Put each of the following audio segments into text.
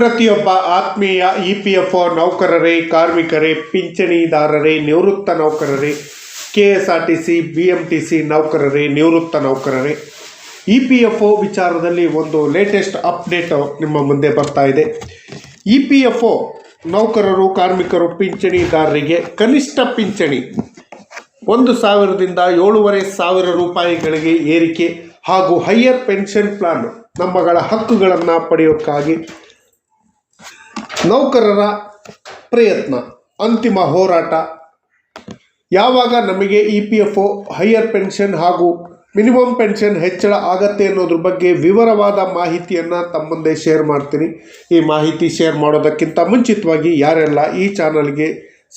ಪ್ರತಿಯೊಬ್ಬ ಆತ್ಮೀಯ E P F O ನೌಕರರೇ, ಕಾರ್ಮಿಕರೇ, ಪಿಂಚಣಿದಾರರೇ, ನಿವೃತ್ತ ನೌಕರರೇ, K S R T C, B M T C ನೌಕರರೇ, ನಿವೃತ್ತ ನೌಕರರೇ. ಇ ಪಿ ಎಫ್ ಒ ವಿಚಾರದಲ್ಲಿ ಒಂದು ಲೇಟೆಸ್ಟ್ ಅಪ್ಡೇಟ್ ನಿಮ್ಮ ಮುಂದೆ ಬರ್ತಾ ಇದೆ. ಇ ಪಿ ಎಫ್ ಒ ನೌಕರರು, ಕಾರ್ಮಿಕರು, ಪಿಂಚಣಿದಾರರಿಗೆ ಕನಿಷ್ಠ ಪಿಂಚಣಿ ಒಂದು ಸಾವಿರದಿಂದ ಏಳೂವರೆ ಸಾವಿರ ರೂಪಾಯಿಗಳಿಗೆ ಏರಿಕೆ ಹಾಗೂ ಹೈಯರ್ ಪೆನ್ಷನ್ ಪ್ಲಾನ್, ನಮ್ಮಗಳ ಹಕ್ಕುಗಳನ್ನು ಪಡೆಯೋಕ್ಕಾಗಿ ನೌಕರರ ಪ್ರಯತ್ನ, ಅಂತಿಮ ಹೋರಾಟ. ಯಾವಾಗ ನಮಗೆ E P F O, higher pension ಹಾಗೂ ಮಿನಿಮಮ್ ಪೆನ್ಷನ್ ಹೆಚ್ಚಳ ಆಗತ್ತೆ ಅನ್ನೋದ್ರ ಬಗ್ಗೆ ವಿವರವಾದ ಮಾಹಿತಿಯನ್ನು ತಮ್ಮಂದೇ ಮುಂದೆ ಶೇರ್ ಮಾಡ್ತೀನಿ. ಈ ಮಾಹಿತಿ ಶೇರ್ ಮಾಡೋದಕ್ಕಿಂತ ಮುಂಚಿತವಾಗಿ ಯಾರೆಲ್ಲ ಈ ಚಾನಲ್ಗೆ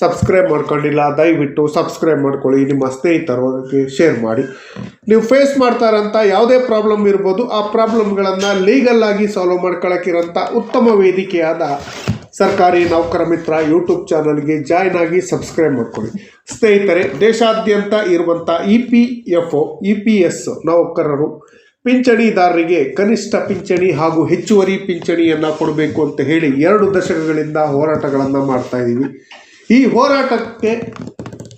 ಸಬ್ಸ್ಕ್ರೈಬ್ ಮಾಡ್ಕೊಂಡಿಲ್ಲ, ದಯವಿಟ್ಟು ಸಬ್ಸ್ಕ್ರೈಬ್ ಮಾಡ್ಕೊಳ್ಳಿ. ನಿಮ್ಮ ಸ್ನೇಹಿತರಿಗೆ ಶೇರ್ ಮಾಡಿ. ನೀವು ಫೇಸ್ ಮಾಡ್ತಾರಂಥ ಯಾವುದೇ ಪ್ರಾಬ್ಲಮ್ ಇರ್ಬೋದು, ಆ ಪ್ರಾಬ್ಲಮ್ಗಳನ್ನು ಲೀಗಲ್ಲಾಗಿ ಸಾಲ್ವ್ ಮಾಡ್ಕೊಳ್ಳೋಕ್ಕಿರೋಂಥ ಉತ್ತಮ ವೇದಿಕೆಯಾದ ಸರ್ಕಾರಿ ನೌಕರ ಮಿತ್ರ ಯೂಟ್ಯೂಬ್ ಚಾನಲ್ಗೆ ಜಾಯ್ನ್ ಆಗಿ ಸಬ್ಸ್ಕ್ರೈಬ್ ಮಾಡ್ಕೊಳ್ಳಿ. ಸ್ನೇಹಿತರೆ, ದೇಶಾದ್ಯಂತ ಇರುವಂಥ E P F O, E P S ನೌಕರರು ಪಿಂಚಣಿದಾರರಿಗೆ ಕನಿಷ್ಠ ಪಿಂಚಣಿ ಹಾಗೂ ಹೆಚ್ಚುವರಿ ಪಿಂಚಣಿಯನ್ನು ಕೊಡಬೇಕು ಅಂತ ಹೇಳಿ ಎರಡು ದಶಕಗಳಿಂದ ಹೋರಾಟಗಳನ್ನು ಮಾಡ್ತಾ ಇದ್ದೀವಿ ಈ ಹೋರಾಟಕ್ಕೆ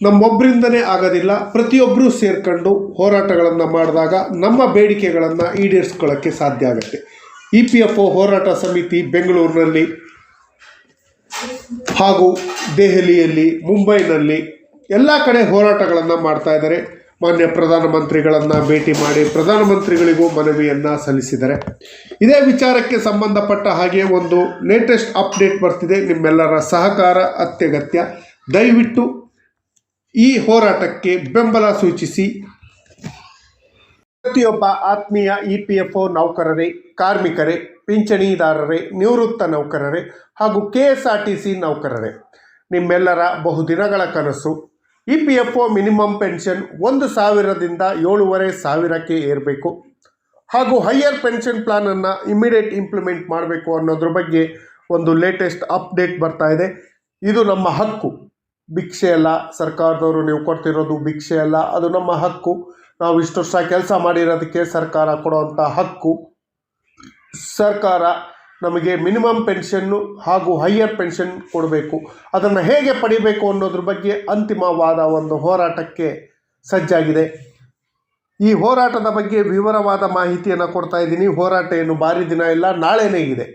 ನಮ್ಮೊಬ್ಬರಿಂದನೇ ಆಗೋದಿಲ್ಲ ಪ್ರತಿಯೊಬ್ಬರೂ ಸೇರ್ಕೊಂಡು ಹೋರಾಟಗಳನ್ನು ಮಾಡಿದಾಗ ನಮ್ಮ ಬೇಡಿಕೆಗಳನ್ನು ಈಡೇರಿಸ್ಕೊಳ್ಳೋಕ್ಕೆ ಸಾಧ್ಯ ಆಗುತ್ತೆ. ಇ ಪಿ ಎಫ್ ಒ ಹೋರಾಟ ಸಮಿತಿ ಬೆಂಗಳೂರಿನಲ್ಲಿ ಹಾಗೂ ದೆಹಲಿಯಲ್ಲಿ, ಮುಂಬೈನಲ್ಲಿ ಎಲ್ಲ ಕಡೆ ಹೋರಾಟಗಳನ್ನು ಮಾಡ್ತಾ ಇದ್ದಾರೆ. ಮಾನ್ಯ ಪ್ರಧಾನಮಂತ್ರಿಗಳನ್ನು ಭೇಟಿ ಮಾಡಿ ಪ್ರಧಾನಮಂತ್ರಿಗಳಿಗೂ ಮನವಿಯನ್ನು ಸಲ್ಲಿಸಿದ್ದಾರೆ. ಇದೇ ವಿಚಾರಕ್ಕೆ ಸಂಬಂಧಪಟ್ಟ ಹಾಗೆ ಒಂದು ಲೇಟೆಸ್ಟ್ ಅಪ್ಡೇಟ್ ಬರ್ತಿದೆ. ನಿಮ್ಮೆಲ್ಲರ ಸಹಕಾರ ಅತ್ಯಗತ್ಯ. ದಯವಿಟ್ಟು ಈ ಹೋರಾಟಕ್ಕೆ ಬೆಂಬಲ ಸೂಚಿಸಿ. ಪ್ರತಿಯೊಬ್ಬ ಆತ್ಮೀಯ ಇ ಪಿ ಎಫ್ ಒ ನೌಕರರೇ, ಕಾರ್ಮಿಕರೇ, ಪಿಂಚಣಿದಾರರೇ, ನಿವೃತ್ತ ನೌಕರರೇ ಹಾಗೂ K S R T C ನೌಕರರೇ, ನಿಮ್ಮೆಲ್ಲರ ಬಹುದಿನಗಳ ಕನಸು. E P F O minimum pension ಒಂದು ಸಾವಿರದಿಂದ ಏಳೂವರೆ ಸಾವಿರಕ್ಕೆ ಏರಬೇಕು. ಹಾಗೂ ಹೈಯರ್ ಪೆನ್ಷನ್ ಪ್ಲಾನನ್ನು ಇಮಿಡಿಯೇಟ್ ಇಂಪ್ಲಿಮೆಂಟ್ ಮಾಡಬೇಕು ಅನ್ನೋದ್ರ ಬಗ್ಗೆ ಒಂದು ಲೇಟೆಸ್ಟ್ ಅಪ್ಡೇಟ್ ಬರ್ತಾ ಇದೆ. ಇದು ನಮ್ಮ ಹಕ್ಕು. ಭಿಕ್ಷೆ ಅಲ್ಲ, ಸರ್ಕಾರದವರು ನೀವು ಕೊಡ್ತಿರೋದು ಭಿಕ್ಷೆ ಅಲ್ಲ, ಅದು ನಮ್ಮ ಹಕ್ಕು. ನಾವು ಇಷ್ಟು ವರ್ಷ ಕೆಲಸ ಮಾಡಿರೋದಕ್ಕೆ ಸರ್ಕಾರ ಕೊಡುವಂಥ ಹಕ್ಕು. ಸರ್ಕಾರ ನಮಗೆ ಮಿನಿಮಮ್ ಪೆನ್ಷನ್ನು ಹಾಗೂ ಹೈಯರ್ ಪೆನ್ಷನ್ ಕೊಡಬೇಕು. ಅದನ್ನು ಹೇಗೆ ಪಡಿಬೇಕು ಅನ್ನೋದ್ರ ಬಗ್ಗೆ ಅಂತಿಮವಾದ ಒಂದು ಹೋರಾಟಕ್ಕೆ ಸಜ್ಜಾಗಿದೆ. ಈ ಹೋರಾಟದ ಬಗ್ಗೆ ವಿವರವಾದ ಮಾಹಿತಿಯನ್ನು ಕೊಡ್ತಾ ಇದ್ದೀನಿ. ಹೋರಾಟ ಏನು ಭಾರಿ ದಿನ ಇಲ್ಲ, ನಾಳೆನೇ ಇದೆ.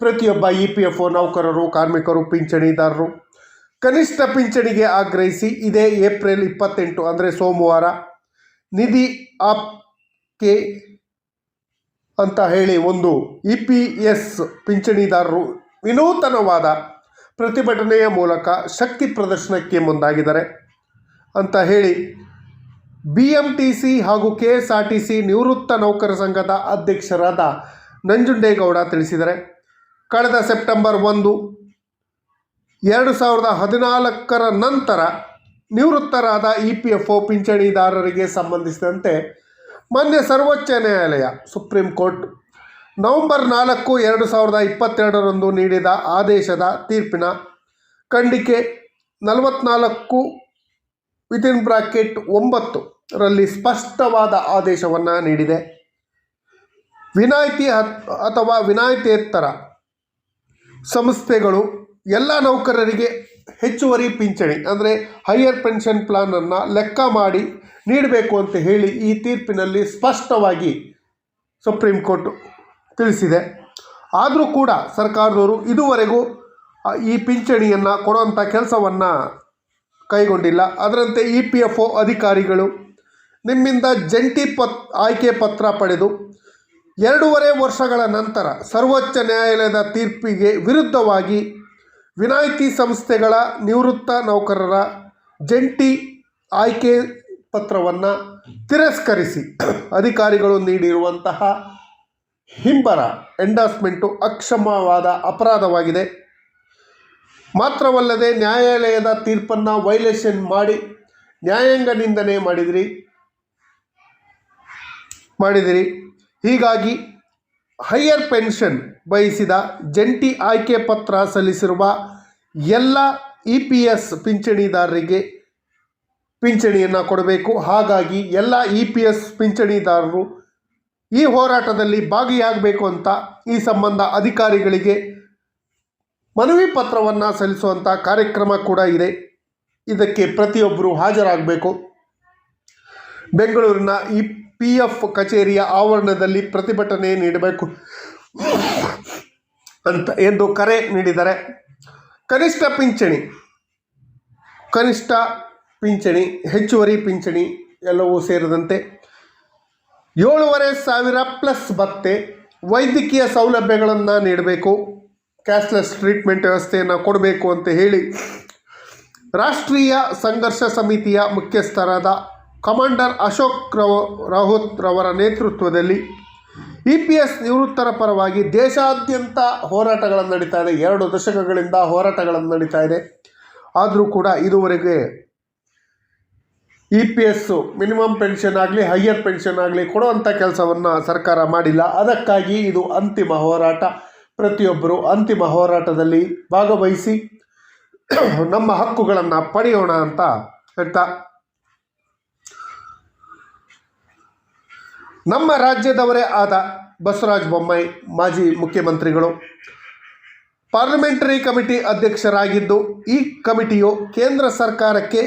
ಪ್ರತಿಯೊಬ್ಬ ಇ ಪಿ ಎಫ್ ಒ ನೌಕರರು, ಕಾರ್ಮಿಕರು, ಪಿಂಚಣಿದಾರರು ಕನಿಷ್ಠ ಪಿಂಚಣಿಗೆ ಆಗ್ರಹಿಸಿ ಇದೇ ಏಪ್ರಿಲ್ ಇಪ್ಪತ್ತೆಂಟು, ಅಂದರೆ ಸೋಮವಾರ ನಿಧಿ ಆಪ್ ಕೆ ಅಂತ ಹೇಳಿ ಒಂದು ಇ ಪಿ ಎಸ್ ಪಿಂಚಣಿದಾರರು ವಿನೂತನವಾದ ಪ್ರತಿಭಟನೆಯ ಮೂಲಕ ಶಕ್ತಿ ಪ್ರದರ್ಶನಕ್ಕೆ ಮುಂದಾಗಿದ್ದಾರೆ ಅಂತ ಹೇಳಿ ಬಿ ಎಂ ಟಿ ಸಿ ಹಾಗೂ K S R T C ನಿವೃತ್ತ ನೌಕರ ಸಂಘದ ಅಧ್ಯಕ್ಷರಾದ ನಂಜುಂಡೇಗೌಡ ತಿಳಿಸಿದ್ದಾರೆ. ಕಳೆದ ಸೆಪ್ಟೆಂಬರ್ ಒಂದು, ಎರಡು ಸಾವಿರದ ಹದಿನಾಲ್ಕರ ನಂತರ ನಿವೃತ್ತರಾದ ಇ ಪಿ ಎಫ್ ಒ ಪಿಂಚಣಿದಾರರಿಗೆ ಸಂಬಂಧಿಸಿದಂತೆ ಮಾನ್ಯ ಸರ್ವೋಚ್ಚ ನ್ಯಾಯಾಲಯ ಸುಪ್ರೀಂ ಕೋರ್ಟ್ ನವೆಂಬರ್ ನಾಲ್ಕು ಎರಡು ಸಾವಿರದ ಇಪ್ಪತ್ತೆರಡರಂದು ನೀಡಿದ ಆದೇಶದ ತೀರ್ಪಿನ ಖಂಡಿಕೆ ನಲವತ್ನಾಲ್ಕು ವಿತಿನ್ ಬ್ರಾಕೆಟ್ ಒಂಬತ್ತು ರಲ್ಲಿ ಸ್ಪಷ್ಟವಾದ ಆದೇಶವನ್ನು ನೀಡಿದೆ. ವಿನಾಯಿತಿ ಅಥವಾ ವಿನಾಯಿತಿಯೇತರ ಸಂಸ್ಥೆಗಳು ಎಲ್ಲ ನೌಕರರಿಗೆ ಹೆಚ್ಚುವರಿ ಪಿಂಚಣಿ, ಅಂದರೆ ಹೈಯರ್ ಪೆನ್ಷನ್ ಪ್ಲಾನನ್ನು ಲೆಕ್ಕ ಮಾಡಿ ನೀಡಬೇಕು ಅಂತ ಹೇಳಿ ಈ ತೀರ್ಪಿನಲ್ಲಿ ಸ್ಪಷ್ಟವಾಗಿ ಸುಪ್ರೀಂ ಕೋರ್ಟ್ ತಿಳಿಸಿದೆ. ಆದರೂ ಕೂಡ ಸರ್ಕಾರದವರು ಇದುವರೆಗೂ ಈ ಪಿಂಚಣಿಯನ್ನು ಕೊಡುವಂಥ ಕೆಲಸವನ್ನು ಕೈಗೊಂಡಿಲ್ಲ. ಅದರಂತೆ ಇ ಪಿ ಎಫ್ ಒ ಅಧಿಕಾರಿಗಳು ನಿಮ್ಮಿಂದ ಜಂಟಿ ಪತ್, ಆಯ್ಕೆ ಪತ್ರ ಪಡೆದು ಎರಡೂವರೆ ವರ್ಷಗಳ ನಂತರ ಸರ್ವೋಚ್ಚ ನ್ಯಾಯಾಲಯದ ತೀರ್ಪಿಗೆ ವಿರುದ್ಧವಾಗಿ ವಿನಾಯಿತಿ ಸಂಸ್ಥೆಗಳ ನಿವೃತ್ತ ನೌಕರರ ಜಂಟಿ ಆಯ್ಕೆ ಪತ್ರವನ್ನು ತಿರಸ್ಕರಿಸಿ ಅಧಿಕಾರಿಗಳು ನೀಡಿರುವಂತಹ ಹಿಂಬರ ಎಂಡಾಸ್ಮೆಂಟು ಅಕ್ಷಮವಾದ ಅಪರಾಧವಾಗಿದೆ. ಮಾತ್ರವಲ್ಲದೆ ನ್ಯಾಯಾಲಯದ ತೀರ್ಪನ್ನು ವೈಲೇಷನ್ ಮಾಡಿ ನ್ಯಾಯಾಂಗ ನಿಂದನೆ ಮಾಡಿದಿರಿ ಮಾಡಿದಿರಿ. ಹೀಗಾಗಿ ಹೈಯರ್ ಪೆನ್ಷನ್ ಬಯಸಿದ ಜಂಟಿ ಆಯ್ಕೆ ಪತ್ರ ಸಲ್ಲಿಸಿರುವ ಎಲ್ಲ ಇ ಪಿ ಎಸ್ ಪಿಂಚಣಿದಾರರಿಗೆ ಪಿಂಚಣಿಯನ್ನು ಕೊಡಬೇಕು. ಹಾಗಾಗಿ ಎಲ್ಲ ಇ ಪಿ ಎಸ್ ಪಿಂಚಣಿದಾರರು ಈ ಹೋರಾಟದಲ್ಲಿ ಭಾಗಿಯಾಗಬೇಕು ಅಂತ ಈ ಸಂಬಂಧ ಅಧಿಕಾರಿಗಳಿಗೆ ಮನವಿ ಪತ್ರವನ್ನು ಸಲ್ಲಿಸುವಂಥ ಕಾರ್ಯಕ್ರಮ ಕೂಡ ಇದೆ. ಇದಕ್ಕೆ ಪ್ರತಿಯೊಬ್ಬರು ಹಾಜರಾಗಬೇಕು. ಬೆಂಗಳೂರಿನ ಇ ಪಿ ಎಫ್ ಕಚೇರಿಯ ಆವರಣದಲ್ಲಿ ಪ್ರತಿಭಟನೆ ನೀಡಬೇಕು ಅಂತ ಎಂದು ಕರೆ ನೀಡಿದ್ದಾರೆ ಕನಿಷ್ಠ ಪಿಂಚಣಿ ಕನಿಷ್ಠ ಪಿಂಚಣಿ, ಹೆಚ್ಚುವರಿ ಪಿಂಚಣಿ ಎಲ್ಲವೂ ಸೇರಿದಂತೆ ಏಳುವರೆ ಸಾವಿರ ಪ್ಲಸ್ ಭತ್ತೆ, ವೈದ್ಯಕೀಯ ಸೌಲಭ್ಯಗಳನ್ನು ನೀಡಬೇಕು, ಕ್ಯಾಶ್ಲೆಸ್ ಟ್ರೀಟ್ಮೆಂಟ್ ವ್ಯವಸ್ಥೆಯನ್ನು ಕೊಡಬೇಕು ಅಂತ ಹೇಳಿ ರಾಷ್ಟ್ರೀಯ ಸಂಘರ್ಷ ಸಮಿತಿಯ ಮುಖ್ಯಸ್ಥರಾದ ಕಮಾಂಡರ್ ಅಶೋಕ್ ರವ ರಾಹುತ್ ರವರ ನೇತೃತ್ವದಲ್ಲಿ ಇ ಪಿ ಎಸ್ ನಿವೃತ್ತರ ಪರವಾಗಿ ದೇಶಾದ್ಯಂತ ಹೋರಾಟಗಳನ್ನು ನಡೀತಾ ಇದೆ. ಎರಡು ದಶಕಗಳಿಂದ ಹೋರಾಟಗಳನ್ನು ನಡೀತಾ ಇದೆ. ಆದರೂ ಕೂಡ ಇದುವರೆಗೆ E P S minimum pension ಆಗಲಿ, ಹೈಯರ್ ಪೆನ್ಷನ್ ಆಗಲಿ ಕೊಡುವಂಥ ಕೆಲಸವನ್ನು ಸರ್ಕಾರ ಮಾಡಿಲ್ಲ. ಅದಕ್ಕಾಗಿ ಇದು ಅಂತಿಮ ಹೋರಾಟ. ಪ್ರತಿಯೊಬ್ಬರು ಅಂತಿಮ ಹೋರಾಟದಲ್ಲಿ ಭಾಗವಹಿಸಿ ನಮ್ಮ ಹಕ್ಕುಗಳನ್ನು ಪಡೆಯೋಣ ಅಂತ ಹೇಳ್ತಾ ನಮ್ಮ ರಾಜ್ಯದವರೇ ಆದ ಬಸವರಾಜ ಬೊಮ್ಮಾಯಿ, ಮಾಜಿ ಮುಖ್ಯಮಂತ್ರಿಗಳು. ಪಾರ್ಲಿಮೆಂಟರಿ ಕಮಿಟಿ ಅಧ್ಯಕ್ಷರಾಗಿದ್ದು ಈ ಕಮಿಟಿಯು ಕೇಂದ್ರ ಸರ್ಕಾರಕ್ಕೆ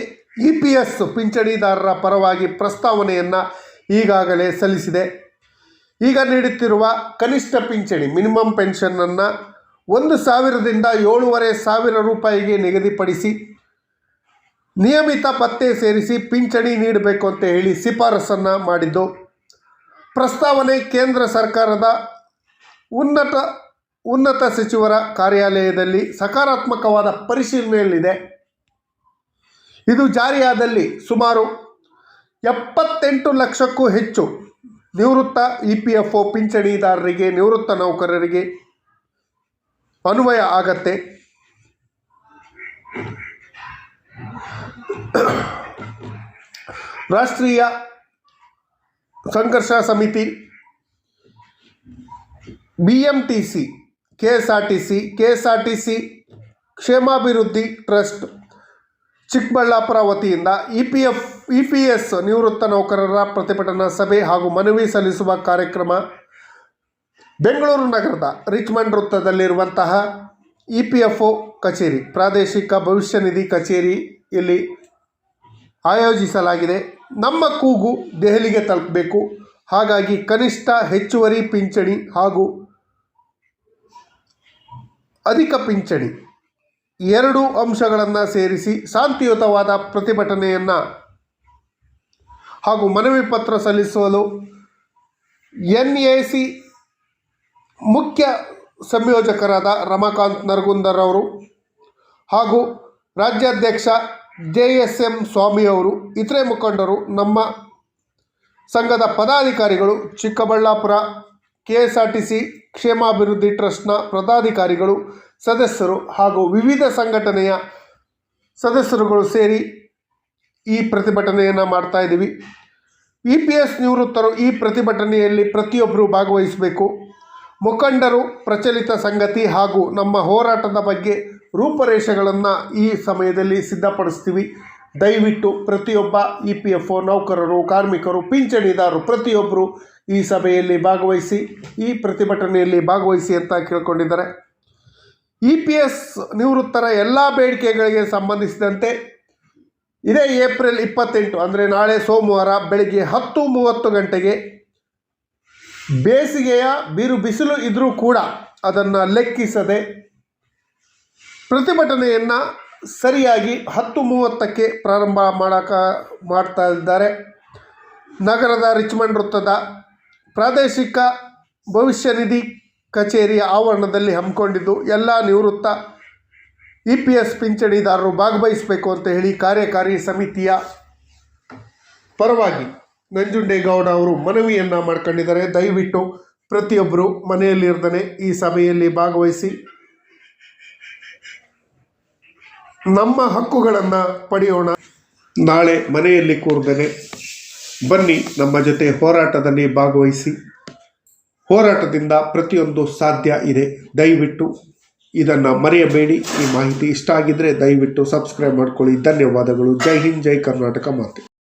ಇ ಪಿ ಎಸ್ ಪಿಂಚಣಿದಾರರ ಪರವಾಗಿ ಪ್ರಸ್ತಾವನೆಯನ್ನು ಈಗಾಗಲೇ ಸಲ್ಲಿಸಿದೆ. ಈಗ ನೀಡುತ್ತಿರುವ ಕನಿಷ್ಠ ಪಿಂಚಣಿ ಮಿನಿಮಮ್ ಪೆನ್ಷನ್ನನ್ನು ಒಂದು ಸಾವಿರದಿಂದ ಏಳೂವರೆ ಸಾವಿರ ರೂಪಾಯಿಗೆ ನಿಗದಿಪಡಿಸಿ, ನಿಯಮಿತ ಪತ್ತೆ ಸೇರಿಸಿ ಪಿಂಚಣಿ ನೀಡಬೇಕು ಅಂತ ಹೇಳಿ ಶಿಫಾರಸನ್ನು ಮಾಡಿದ್ದು. ಪ್ರಸ್ತಾವನೆ ಕೇಂದ್ರ ಸರ್ಕಾರದ ಉನ್ನತ ಉನ್ನತ ಸಚಿವರ ಕಾರ್ಯಾಲಯದಲ್ಲಿ ಸಕಾರಾತ್ಮಕವಾದ ಪರಿಶೀಲನೆಯಲ್ಲಿದೆ. ಇದು ಜಾರಿಯಾದಲ್ಲಿ ಸುಮಾರು ಎಪ್ಪತ್ತೆಂಟು ಲಕ್ಷಕ್ಕೂ ಹೆಚ್ಚು ನಿವೃತ್ತ ಇ ಪಿ ಎಫ್ ಒ ಪಿಂಚಣಿದಾರರಿಗೆ, ನಿವೃತ್ತ ನೌಕರರಿಗೆ ಅನ್ವಯ ಆಗತ್ತೆ. ರಾಷ್ಟ್ರೀಯ ಸಂಘರ್ಷ ಸಮಿತಿ B M T C K S R T C K S R T C ಕ್ಷೇಮಾಭಿವೃದ್ಧಿ ಟ್ರಸ್ಟ್, ಚಿಕ್ಕಬಳ್ಳಾಪುರ ವತಿಯಿಂದ E P F E P S ನಿವೃತ್ತ ನೌಕರರ ಪ್ರತಿಭಟನಾ ಸಭೆ ಹಾಗೂ ಮನವಿ ಸಲ್ಲಿಸುವ ಕಾರ್ಯಕ್ರಮ ಬೆಂಗಳೂರು ನಗರದ ರಿಚ್ಮಂಡ್ ವೃತ್ತದಲ್ಲಿರುವಂತಹ ಇ ಪಿ ಎಫ್ ಒ ಕಚೇರಿ, ಪ್ರಾದೇಶಿಕ ಭವಿಷ್ಯ ನಿಧಿ ಕಚೇರಿಯಲ್ಲಿ ಆಯೋಜಿಸಲಾಗಿದೆ. ನಮ್ಮ ಕೂಗು ದೆಹಲಿಗೆ ತಲುಪಬೇಕು. ಹಾಗಾಗಿ ಕನಿಷ್ಠ ಹೆಚ್ಚುವರಿ ಪಿಂಚಣಿ ಹಾಗೂ ಅಧಿಕ ಪಿಂಚಣಿ ಎರಡು ಅಂಶಗಳನ್ನು ಸೇರಿಸಿ ಶಾಂತಿಯುತವಾದ ಪ್ರತಿಭಟನೆಯನ್ನು ಹಾಗೂ ಮನವಿ ಪತ್ರ ಸಲ್ಲಿಸಲು ಎನ್ ಎ ಸಿ ಮುಖ್ಯ ಸಂಯೋಜಕರಾದ ರಮಾಕಾಂತ್ ನರಗುಂದರ್ ಅವರು ಹಾಗೂ ರಾಜ್ಯಾಧ್ಯಕ್ಷ ಜೆ ಎಸ್ ಎಂ ಸ್ವಾಮಿಯವರು, ಇತರೆ ಮುಖಂಡರು, ನಮ್ಮ ಸಂಘದ ಪದಾಧಿಕಾರಿಗಳು, Chikkaballapur K S R T C ಕ್ಷೇಮಾಭಿವೃದ್ಧಿ ಟ್ರಸ್ಟ್ನ ಪದಾಧಿಕಾರಿಗಳು, ಸದಸ್ಯರು ಹಾಗೂ ವಿವಿಧ ಸಂಘಟನೆಯ ಸದಸ್ಯರುಗಳು ಸೇರಿ ಈ ಪ್ರತಿಭಟನೆಯನ್ನು ಮಾಡ್ತಾ ಇದ್ದೀವಿ ಇ ಪಿ ಎಸ್ ನಿವೃತ್ತರು ಈ ಪ್ರತಿಭಟನೆಯಲ್ಲಿ ಪ್ರತಿಯೊಬ್ಬರು ಭಾಗವಹಿಸಬೇಕು. ಮುಖಂಡರು, ಪ್ರಚಲಿತ ಸಂಗತಿ ಹಾಗೂ ನಮ್ಮ ಹೋರಾಟದ ಬಗ್ಗೆ ರೂಪರೇಷೆಗಳನ್ನು ಈ ಸಮಯದಲ್ಲಿ ಸಿದ್ಧಪಡಿಸ್ತೀವಿ. ದಯವಿಟ್ಟು ಪ್ರತಿಯೊಬ್ಬ ಇ ಪಿ ಎಫ್ ಒ ನೌಕರರು, ಕಾರ್ಮಿಕರು, ಪಿಂಚಣಿದಾರರು ಪ್ರತಿಯೊಬ್ಬರು ಈ ಸಭೆಯಲ್ಲಿ ಭಾಗವಹಿಸಿ, ಈ ಪ್ರತಿಭಟನೆಯಲ್ಲಿ ಭಾಗವಹಿಸಿ ಅಂತ ಕೇಳ್ಕೊಂಡಿದ್ದಾರೆ. ಇ ಪಿ ಎಸ್ ನಿವೃತ್ತರ ಎಲ್ಲ ಬೇಡಿಕೆಗಳಿಗೆ ಸಂಬಂಧಿಸಿದಂತೆ ಇದೇ ಏಪ್ರಿಲ್ ಇಪ್ಪತ್ತೆಂಟು, ಅಂದರೆ ನಾಳೆ ಸೋಮವಾರ ಬೆಳಗ್ಗೆ ಹತ್ತು ಮೂವತ್ತು ಗಂಟೆಗೆ ಬೇಸಿಗೆಯ ಬಿರು ಬಿಸಿಲು ಇದ್ದರೂ ಕೂಡ ಅದನ್ನು ಲೆಕ್ಕಿಸದೆ ಪ್ರತಿಭಟನೆಯನ್ನು ಸರಿಯಾಗಿ ಹತ್ತು ಮೂವತ್ತಕ್ಕೆ ಪ್ರಾರಂಭ ಮಾಡಕ ಮಾಡ್ತಾ ಇದ್ದಾರೆ. ನಗರದ ರಿಚ್ಮಂಡ್ ವೃತ್ತದ ಪ್ರಾದೇಶಿಕ ಭವಿಷ್ಯ ನಿಧಿ ಕಚೇರಿಯ ಆವರಣದಲ್ಲಿ ಹಮ್ಮಿಕೊಂಡಿದ್ದು, ಎಲ್ಲ ನಿವೃತ್ತ ಇ ಪಿ ಎಸ್ ಪಿಂಚಣಿದಾರರು ಭಾಗವಹಿಸಬೇಕು ಅಂತ ಹೇಳಿ ಕಾರ್ಯಕಾರಿ ಸಮಿತಿಯ ಪರವಾಗಿ ನಂಜುಂಡೇಗೌಡ ಅವರು ಮನವಿಯನ್ನು ಮಾಡ್ಕೊಂಡಿದ್ದಾರೆ. ದಯವಿಟ್ಟು ಪ್ರತಿಯೊಬ್ಬರು ಮನೆಯಲ್ಲಿರ್ದನೆ ಈ ಸಭೆಯಲ್ಲಿ ಭಾಗವಹಿಸಿ. ನಮ್ಮ ಹಕ್ಕುಗಳನ್ನು ಪಡೆಯೋಣ. ನಾಳೆ ಮನೆಯಲ್ಲಿ ಕೂರ್ದೇನೆ. ಬನ್ನಿ, ನಮ್ಮ ಜೊತೆ ಹೋರಾಟದಲ್ಲಿ ಭಾಗವಹಿಸಿ. ಹೋರಾಟದಿಂದ ಪ್ರತಿಯೊಂದು ಸಾಧ್ಯ ಇದೆ. ದಯವಿಟ್ಟು ಇದನ್ನು ಮರೆಯಬೇಡಿ. ಈ ಮಾಹಿತಿ ಇಷ್ಟ ಆಗಿದ್ದರೆ ದಯವಿಟ್ಟು ಸಬ್ಸ್ಕ್ರೈಬ್ ಮಾಡ್ಕೊಳ್ಳಿ. ಧನ್ಯವಾದಗಳು. ಜೈ ಹಿಂದ್, ಜೈ ಕರ್ನಾಟಕ ಮಾತೆ.